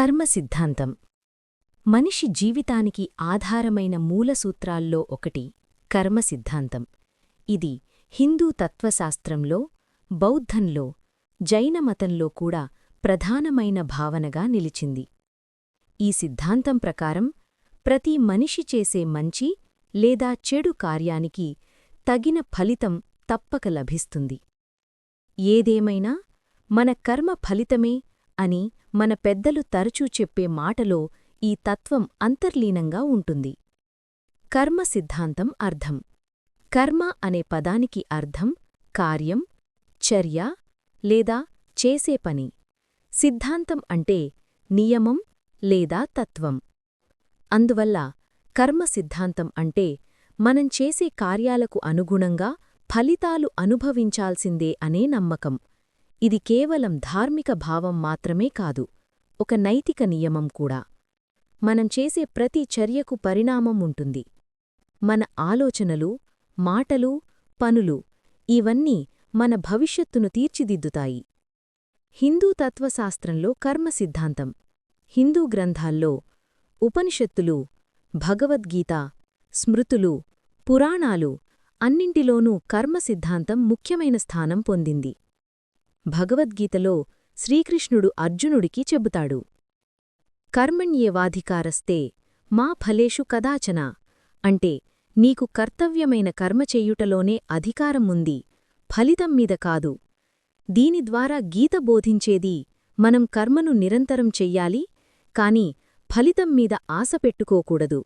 కర్మ సిద్ధాంతం. మనిషి జీవితానికి ఆధారమైన మూలసూత్రాల్లో ఒకటి కర్మ సిద్ధాంతం. ఇది హిందూ తత్వశాస్త్రంలో బౌద్ధంలో జైనమతంలో కూడా ప్రధానమైన భావనగా నిలిచింది. ఈ సిద్ధాంతం ప్రకారం ప్రతి మనిషి చేసే మంచి లేదా చెడు కార్యానికి తగిన ఫలితం తప్పక లభిస్తుంది. ఏదేమైనా మన కర్మ ఫలితమే అని మన పెద్దలు తరచూ చెప్పే మాటలో ఈ తత్వం అంతర్లీనంగా ఉంటుంది. కర్మ సిద్ధాంతం అర్థం. కర్మ అనే పదానికి అర్థం కార్యం చర్య లేదా చేసే పని. సిద్ధాంతం అంటే నియమం లేదా తత్వం. అందువల్ల కర్మ సిద్ధాంతం అంటే మనం చేసే కార్యాలకు అనుగుణంగా ఫలితాలు అనుభవించాల్సిందే అనే నమ్మకం. ఇది కేవలం ధార్మిక భావం మాత్రమే కాదు ఒక నైతిక నియమం కూడా. మనం చేసే ప్రతి చర్యకు పరిణామం ఉంటుంది. మన ఆలోచనలు మాటలు పనులు ఇవన్నీ మన భవిష్యత్తును తీర్చిదిద్దుతాయి. హిందూ తత్వశాస్త్రంలో కర్మ సిద్ధాంతం హిందూ గ్రంథాల్లో ఉపనిషత్తులు భగవద్గీత స్మృతులు పురాణాలు అన్నింటిలోనూ కర్మ సిద్ధాంతం ముఖ్యమైన స్థానం పొందింది. భగవద్గీతలో శ్రీకృష్ణుడు అర్జునుడికి చెబుతాడు. కర్మణ్యేవాధికారస్తే మా ఫలేషు కదాచన. అంటే నీకు కర్తవ్యమైన కర్మ చెయ్యుటలోనే అధికారం ఉంది ఫలితం మీద కాదు. దీని ద్వారా గీత బోధించేది మనం కర్మను నిరంతరం చెయ్యాలి కాని ఫలితం మీద ఆశ పెట్టుకోకూడదు.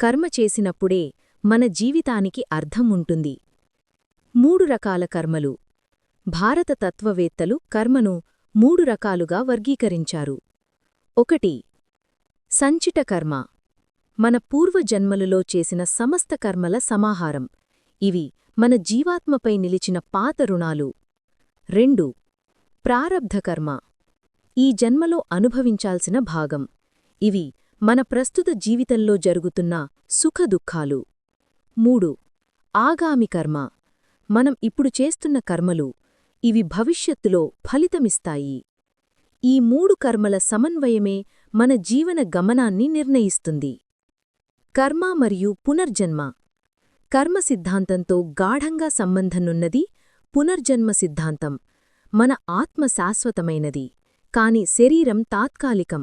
కర్మ చేసినప్పుడే మన జీవితానికి అర్థం ఉంటుంది. మూడు రకాల కర్మలు. భారత తత్వవేత్తలు కర్మను మూడు రకాలుగా వర్గీకరించారు. ఒకటి సంచిట కర్మ. మన పూర్వజన్మలలో చేసిన సమస్త కర్మల సమాహారం. ఇవి మన జీవాత్మపై నిలిచిన పాత రుణాలు. రెండు ప్రారబ్ధ కర్మ. ఈ జన్మలో అనుభవించాల్సిన భాగం. ఇవి మన ప్రస్తుత జీవితంలో జరుగుతున్న సుఖదుఖాలు మూడు ఆగామి కర్మ. మనం ఇప్పుడు చేస్తున్న కర్మలు ఇవి భవిష్యత్తులో ఫలితమిస్తాయి. ఈ మూడు కర్మల సమన్వయమే మన జీవన గమనాన్ని నిర్ణయిస్తుంది. కర్మ మరియు పునర్జన్మ. కర్మ సిద్ధాంతంతో గాఢంగా సంబంధనున్నది పునర్జన్మ సిద్ధాంతం. మన ఆత్మ శాశ్వతమైనది. కాని శరీరం తాత్కాలికం.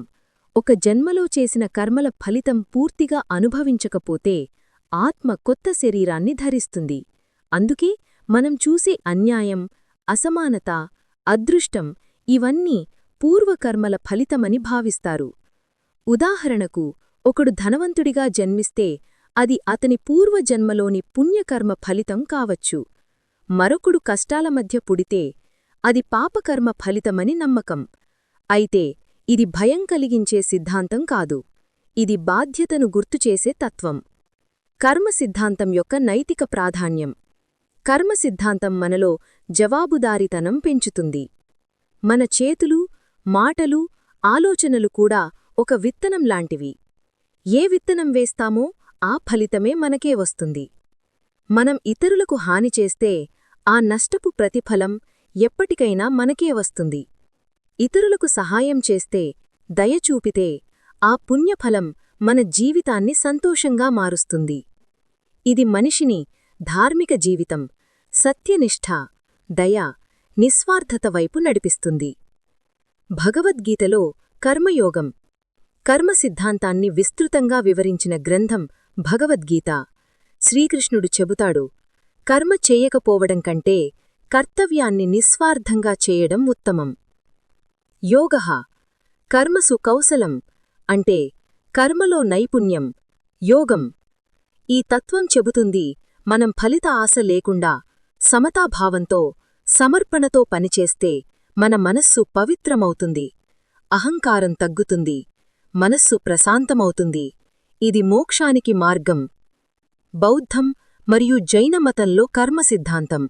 ఒక జన్మలో చేసిన కర్మల ఫలితం పూర్తిగా అనుభవించకపోతే ఆత్మ కొత్త శరీరాన్ని ధరిస్తుంది. అందుకే మనం చూసే అన్యాయం అసమానత అదృష్టం ఇవన్నీ పూర్వకర్మల ఫలితమని భావిస్తారు. ఉదాహరణకు ఒకడు ధనవంతుడిగా జన్మిస్తే అది అతని పూర్వజన్మలోని పుణ్యకర్మ ఫలితం కావచ్చు. మరొకడు కష్టాల మధ్య పుడితే అది పాపకర్మ ఫలితమని నమ్మకం. అయితే ఇది భయం కలిగించే సిద్ధాంతం కాదు. ఇది బాధ్యతను గుర్తుచేసే తత్వం. కర్మ సిద్ధాంతం యొక్క నైతిక ప్రాధాన్యం. కర్మ సిద్ధాంతం మనలో జవాబుదారితనం పెంచుతుంది. మన చేతులు మాటలు ఆలోచనలు కూడా ఒక విత్తనం లాంటివి. ఏ విత్తనం వేస్తామో ఆ ఫలితమే మనకే వస్తుంది. మనం ఇతరులకు హాని చేస్తే ఆ నష్టపు ప్రతిఫలం ఎప్పటికైనా మనకే వస్తుంది. ఇతరులకు సహాయం చేస్తే దయచూపితే ఆ పుణ్యఫలం మన జీవితాన్ని సంతోషంగా మారుస్తుంది. ఇది మనిషిని ధార్మిక జీవితం సత్యనిష్ఠ దయ నిస్వార్థత వైపు నడిపిస్తుంది. భగవద్గీతలో కర్మయోగం కర్మ సిద్ధాంతాన్ని విస్తృతంగా వివరించిన గ్రంథం భగవద్గీత. శ్రీకృష్ణుడు చెబుతాడు కర్మ చేయకపోవడం కంటే కర్తవ్యాన్ని నిస్వార్థంగా చేయడం ఉత్తమం. యోగ కర్మసు కౌశలం అంటే కర్మలో నైపుణ్యం యోగం. ఈ తత్వం చెబుతుంది మనం ఫలిత ఆశ లేకుండా సమతాభావంతో సమర్పణతో పనిచేస్తే మన మనస్సు పవిత్రమవుతుంది. అహంకారం తగ్గుతుంది. మనస్సు ప్రశాంతమవుతుంది. ఇది మోక్షానికి మార్గం. బౌద్ధం మరియు జైనమతంలో కర్మ సిద్ధాంతం.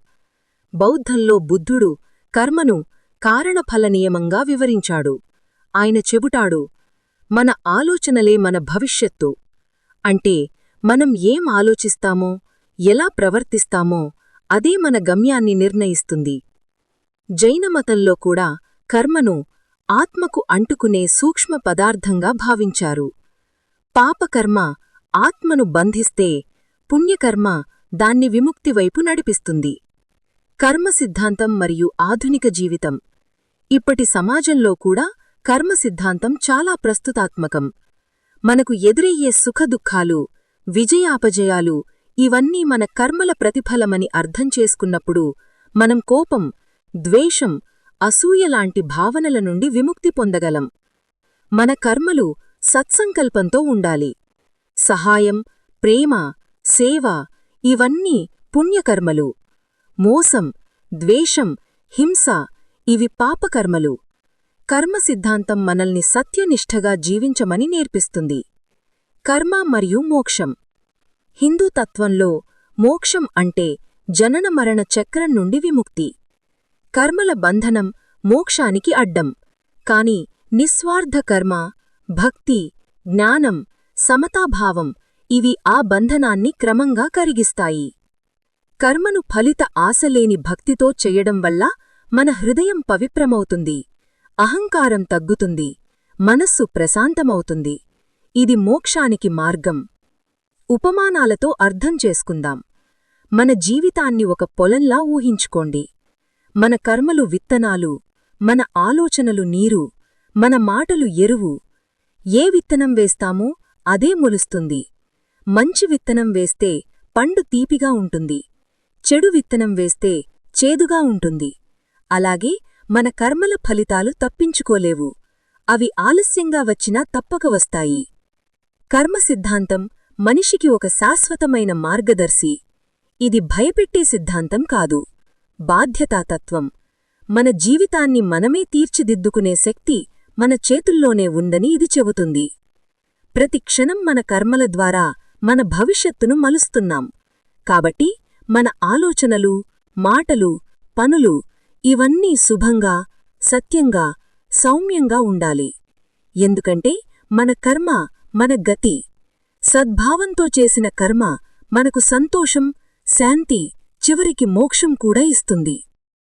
బౌద్ధంలో బుద్ధుడు కర్మను కారణఫల నియమంగా వివరించాడు. ఆయన చెబుటాడు మన ఆలోచనలే మన భవిష్యత్తు. అంటే మనం ఏం ఆలోచిస్తామో? ఎలా ప్రవర్తిస్తామో అదే మన గమ్యాన్ని నిర్ణయిస్తుంది. జైనమతంలో కూడా కర్మను ఆత్మకు అంటుకునే సూక్ష్మ పదార్థంగా భావించారు. పాపకర్మ ఆత్మను బంధిస్తే పుణ్యకర్మ దాన్ని విముక్తి వైపు నడిపిస్తుంది. కర్మ సిద్ధాంతం మరియు ఆధునిక జీవితం. ఇప్పటి సమాజంలో కూడా కర్మ సిద్ధాంతం చాలా ప్రస్తుతాత్మకం. మనకు ఎదురయ్యే సుఖదుఖాలు విజయాపజయాలు ఇవన్నీ మన కర్మల ప్రతిఫలమని అర్థం చేసుకున్నప్పుడు మనం కోపం ద్వేషం అసూయలాంటి భావనల నుండి విముక్తి పొందగలం. మన కర్మలు సత్సంకల్పంతో ఉండాలి. సహాయం ప్రేమ సేవ ఇవన్నీ పుణ్యకర్మలు. మోసం ద్వేషం హింస ఇవి పాపకర్మలు. కర్మ సిద్ధాంతం మనల్ని సత్యనిష్టగా జీవించమని నేర్పిస్తుంది. కర్మ మరియు మోక్షం. హిందూ తత్వంలో మోక్షం అంటే జనన మరణ చక్రం నుండి విముక్తి. కర్మల బంధనం మోక్షానికి అడ్డం. కాని నిస్వార్థ కర్మ భక్తి జ్ఞానం సమతాభావం ఇవి ఆ బంధనాన్ని క్రమంగా కరిగిస్తాయి. కర్మను ఫలిత ఆశలేని భక్తితో చెయ్యడం వల్ల మన హృదయం పవిత్రమవుతుంది. అహంకారం తగ్గుతుంది. మనస్సు ప్రశాంతమవుతుంది. ఇది మోక్షానికి మార్గం. ఉపమానాలతో అర్థం చేసుకుందాం. మన జీవితాన్ని ఒక పొలంలా ఊహించుకోండి. మన కర్మలు విత్తనాలు మన ఆలోచనలు నీరు మన మాటలు ఎరువు. ఏ విత్తనం వేస్తామో అదే మొలుస్తుంది. మంచి విత్తనం వేస్తే పండు తీపిగా ఉంటుంది. చెడు విత్తనం వేస్తే చేదుగా ఉంటుంది. అలాగే మన కర్మల ఫలితాలు తప్పించుకోలేవు. అవి ఆలస్యంగా వచ్చినా తప్పక వస్తాయి. కర్మ సిద్ధాంతం మనిషికి ఒక శాశ్వతమైన మార్గదర్శి. ఇది భయపెట్టే సిద్ధాంతం కాదు. బాధ్యతాతత్వం మన జీవితాన్ని మనమే తీర్చిదిద్దుకునే శక్తి మన చేతుల్లోనే ఉందని ఇది చెబుతుంది. ప్రతి క్షణం మన కర్మల ద్వారా మన భవిష్యత్తును మలుస్తున్నాం. కాబట్టి మన ఆలోచనలు మాటలు పనులు ఇవన్నీ శుభంగా సత్యంగా సౌమ్యంగా ఉండాలి. ఎందుకంటే మన కర్మ మన గతి. సద్భావంతో చేసిన కర్మ మనకు సంతోషం శాంతి చివరికి మోక్షం కూడా ఇస్తుంది.